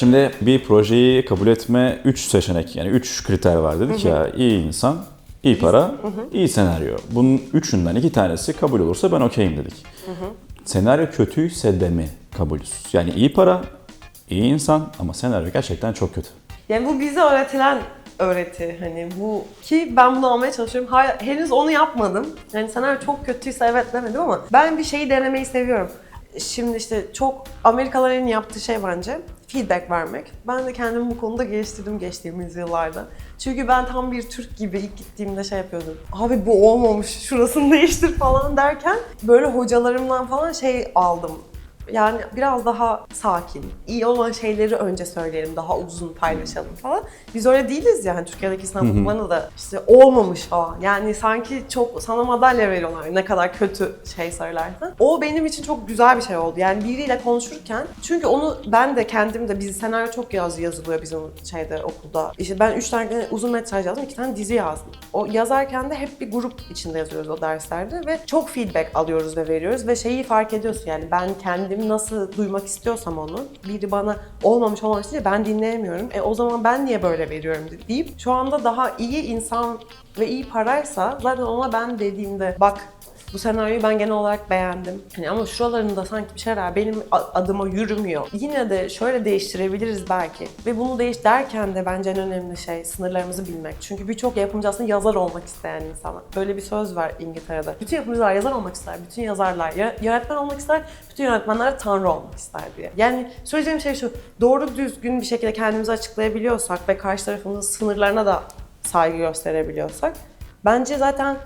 Şimdi bir projeyi kabul etme 3 seçenek yani 3 kriter var dedik ya iyi insan, iyi para, iyi senaryo. Bunun üçünden iki tanesi kabul olursa ben okeyim dedik. Senaryo kötüyse de mi kabulüz? Yani iyi para, iyi insan ama senaryo gerçekten çok kötü. Yani bu bize öğretilen öğreti hani bu ki ben bunu almaya çalışıyorum. Hayır, henüz onu yapmadım. Yani senaryo çok kötüyse evet demedim ama ben bir şeyi denemeyi seviyorum. Şimdi işte çok Amerikalıların yaptığı şey bence feedback vermek. Ben de kendimi bu konuda geliştirdim geçtiğimiz yıllarda. Çünkü ben tam bir Türk gibi ilk gittiğimde şey yapıyordum. Abi bu olmamış, şurasını değiştir falan derken böyle hocalarımdan falan şey aldım. Yani biraz daha sakin, iyi olan şeyleri önce söyleyelim, daha uzun paylaşalım falan. Biz öyle değiliz yani Türkiye'deki sınav okullarında da işte olmamış falan. Yani sanki çok sana madalya veriyorlar ne kadar kötü şey söylersen. O benim için çok güzel bir şey oldu. Yani biriyle konuşurken çünkü onu ben de kendim de bizim senaryo çok yaz yazılıyor bizim şeyde okulda. İşte ben üç tane uzun metraj yazdım, iki tane dizi yazdım. O yazarken de hep bir grup içinde yazıyoruz o derslerde ve çok feedback alıyoruz ve veriyoruz ve şeyi fark ediyorsun yani ben kendimi nasıl duymak istiyorsam onu biri bana olmamış olmamış diye ben dinleyemiyorum. E o zaman ben niye böyle veriyorum deyip şu anda daha iyi insan ve iyi paraysa zaten ona ben dediğimde bak bu senaryoyu ben genel olarak beğendim. Hani ama şuralarında sanki bir şeyler benim adıma yürümüyor. Yine de şöyle değiştirebiliriz belki. Ve bunu değiş derken de bence en önemli şey sınırlarımızı bilmek. Çünkü birçok yapımcı aslında yazar olmak isteyen insanlar. Böyle bir söz var İngiltere'de. Bütün yapımcılar yazar olmak ister, bütün yazarlar ya- yönetmen olmak ister, bütün yönetmenler tanrı olmak ister diye. Yani söyleyeceğim şey şu, doğru düzgün bir şekilde kendimizi açıklayabiliyorsak ve karşı tarafımızın sınırlarına da saygı gösterebiliyorsak bence zaten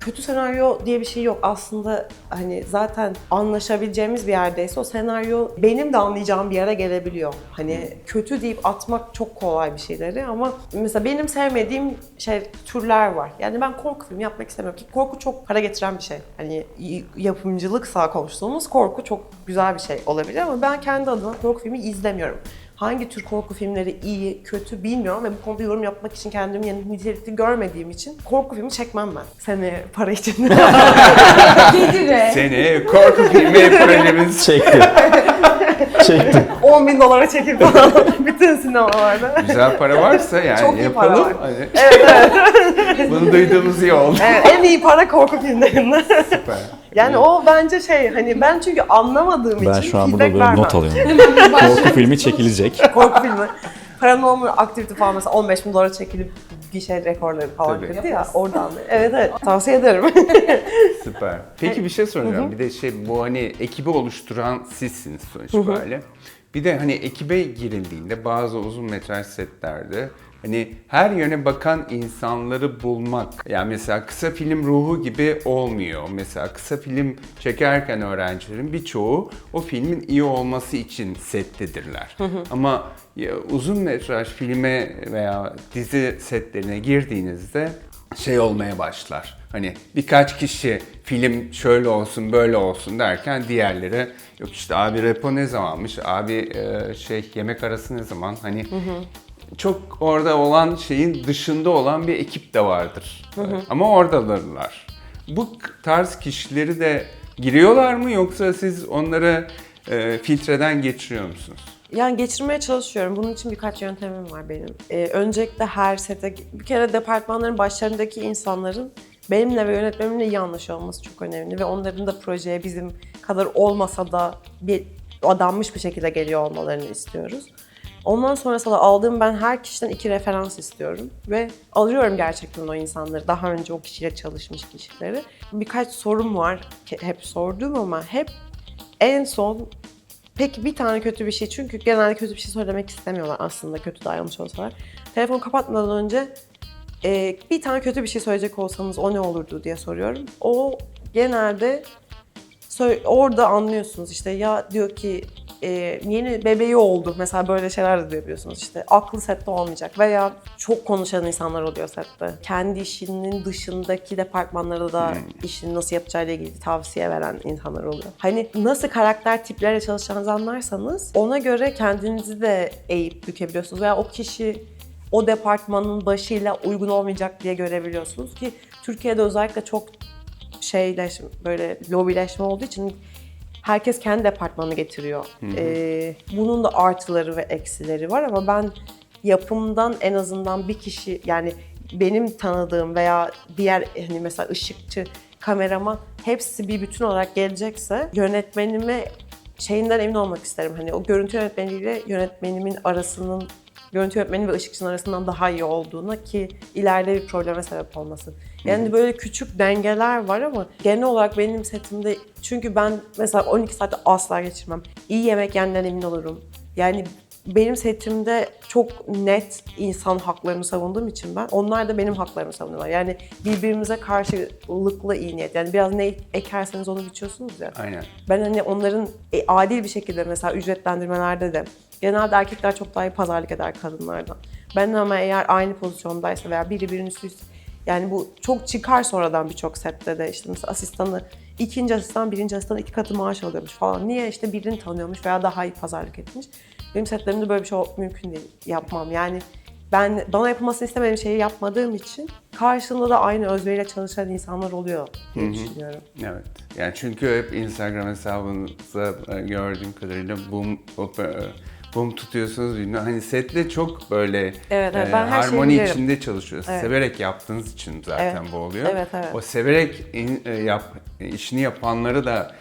kötü senaryo diye bir şey yok. Aslında hani zaten anlaşabileceğimiz bir yerdeyse o senaryo benim de anlayacağım bir yere gelebiliyor. Hani kötü deyip atmak çok kolay bir şeyleri ama mesela benim sevmediğim şey türler var. Yani ben korku filmi yapmak istemiyorum ki korku çok para getiren bir şey. Hani y- yapımcılıksa konuştuğumuz korku çok güzel bir şey olabilir ama ben kendi adıma korku filmi izlemiyorum. Hangi tür korku filmleri iyi, kötü bilmiyorum ve bu konuda yorum yapmak için kendimi yani nitelikli görmediğim için korku filmi çekmem ben. Seni para için. Gedire. Seni korku filmi projemiz Çekti. Çekti. 10 bin dolara çekip falan bütün sinemalarda. güzel para varsa yani Çok iyi para yapalım. var. Hani Evet evet. bunu duyduğumuz iyi oldu. evet. En iyi para korku filmlerinde. Süper. Yani o bence şey hani ben çünkü anlamadığım Ben için şu an burada feedback böyle vermem. not alıyorum. Korku filmi çekilecek. korku filmi. Paranormal Activity falan mesela 15 bin dolara çekilip gişe rekorları falan Tabii. kırdı ya oradan. Evet evet tavsiye ederim. Süper. Peki bir şey soracağım. Bir de şey bu hani ekibi oluşturan sizsiniz sonuç böyle. Bir de hani ekibe girildiğinde bazı uzun metraj setlerde hani her yöne bakan insanları bulmak. Yani mesela kısa film ruhu gibi olmuyor. Mesela kısa film çekerken öğrencilerin birçoğu o filmin iyi olması için settedirler. Ama ya, uzun metraj filme veya dizi setlerine girdiğinizde şey olmaya başlar. Hani birkaç kişi film şöyle olsun böyle olsun derken diğerleri yok işte abi repo ne zamanmış, abi e, şey yemek arası ne zaman hani çok orada olan şeyin dışında olan bir ekip de vardır. Ama oradadırlar. Bu tarz kişileri de giriyorlar mı yoksa siz onları e, filtreden geçiriyor musunuz? Yani geçirmeye çalışıyorum. Bunun için birkaç yöntemim var benim. Ee, öncelikle her sete, bir kere departmanların başlarındaki insanların benimle ve yönetmenimle iyi anlaşıyor olması çok önemli. Ve onların da projeye bizim kadar olmasa da bir adanmış bir şekilde geliyor olmalarını istiyoruz. Ondan sonrasında aldığım ben her kişiden iki referans istiyorum. Ve alıyorum gerçekten o insanları, daha önce o kişiyle çalışmış kişileri. Birkaç sorum var hep sorduğum ama hep en son Peki bir tane kötü bir şey çünkü genelde kötü bir şey söylemek istemiyorlar aslında kötü davranmış olsalar. Telefonu kapatmadan önce e, bir tane kötü bir şey söyleyecek olsanız o ne olurdu diye soruyorum. O genelde orada anlıyorsunuz işte ya diyor ki e, yeni bebeği oldu mesela böyle şeyler de duyabiliyorsunuz işte aklı sette olmayacak veya çok konuşan insanlar oluyor sette. Kendi işinin dışındaki departmanlara da işini nasıl yapacağıyla ilgili tavsiye veren insanlar oluyor. Hani nasıl karakter tipleriyle çalışacağınızı anlarsanız ona göre kendinizi de eğip bükebiliyorsunuz veya o kişi o departmanın başıyla uygun olmayacak diye görebiliyorsunuz ki Türkiye'de özellikle çok şeyleş böyle lobileşme olduğu için herkes kendi departmanı getiriyor. Ee, bunun da artıları ve eksileri var ama ben yapımdan en azından bir kişi yani benim tanıdığım veya diğer hani mesela ışıkçı, kameraman hepsi bir bütün olarak gelecekse yönetmenime şeyinden emin olmak isterim. Hani o görüntü yönetmeniyle yönetmenimin arasının görüntü yönetmeni ve ışıkçının arasından daha iyi olduğuna ki ileride bir probleme sebep olmasın. Yani böyle küçük dengeler var ama genel olarak benim setimde çünkü ben mesela 12 saatte asla geçirmem. İyi yemek yeniden emin olurum. Yani benim setimde çok net insan haklarını savunduğum için ben, onlar da benim haklarımı savunuyorlar. Yani birbirimize karşılıklı iyi niyet. Yani biraz ne ekerseniz onu biçiyorsunuz ya. Aynen. Ben hani onların e, adil bir şekilde mesela ücretlendirmelerde de genelde erkekler çok daha iyi pazarlık eder kadınlardan. Ben ama eğer aynı pozisyondaysa veya biri birinin üstüyse yani bu çok çıkar sonradan birçok sette de işte mesela asistanı ikinci asistan birinci asistan iki katı maaş alıyormuş falan. Niye işte birini tanıyormuş veya daha iyi pazarlık etmiş. Benim setlerimde böyle bir şey mümkün değil. Yapmam yani ben bana yapılmasını istemediğim şeyi yapmadığım için karşında da aynı özveriyle çalışan insanlar oluyor diye düşünüyorum. Evet. Yani çünkü hep Instagram hesabınızda e, gördüğüm kadarıyla boom, boom tutuyorsunuz. bilmem. Hani setle çok böyle Evet, evet. e, Ben her harmoni bilirim. içinde çalışıyorsunuz. Evet. Severek yaptığınız için zaten Evet. bu oluyor. Evet, evet. O severek in- e, yap, işini yapanları da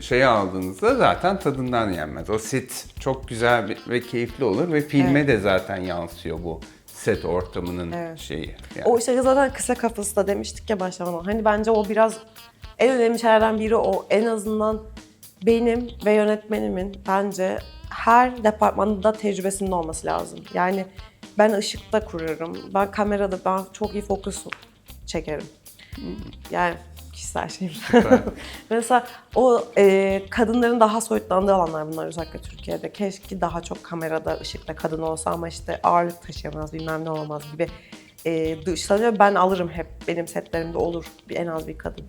şey aldığınızda zaten tadından yenmez. O set çok güzel ve- keyifli olur ve filme de zaten yansıyor bu set ortamının Evet. şeyi. Yani. O işte zaten kısa kafası da demiştik ya başlamadan. Hani bence o biraz en önemli şeylerden biri o. En azından benim ve yönetmenimin bence her departmanda tecrübesinin olması lazım. Yani ben ışıkta kuruyorum. Ben kamerada ben çok iyi fokus çekerim. Yani kişisel şeyim. Mesela o e, kadınların daha soyutlandığı alanlar bunlar özellikle Türkiye'de. Keşke daha çok kamerada, ışıkta kadın olsa ama işte ağırlık taşıyamaz, bilmem ne olmaz gibi e, dışlanıyor. Ben alırım hep, benim setlerimde olur en az bir kadın.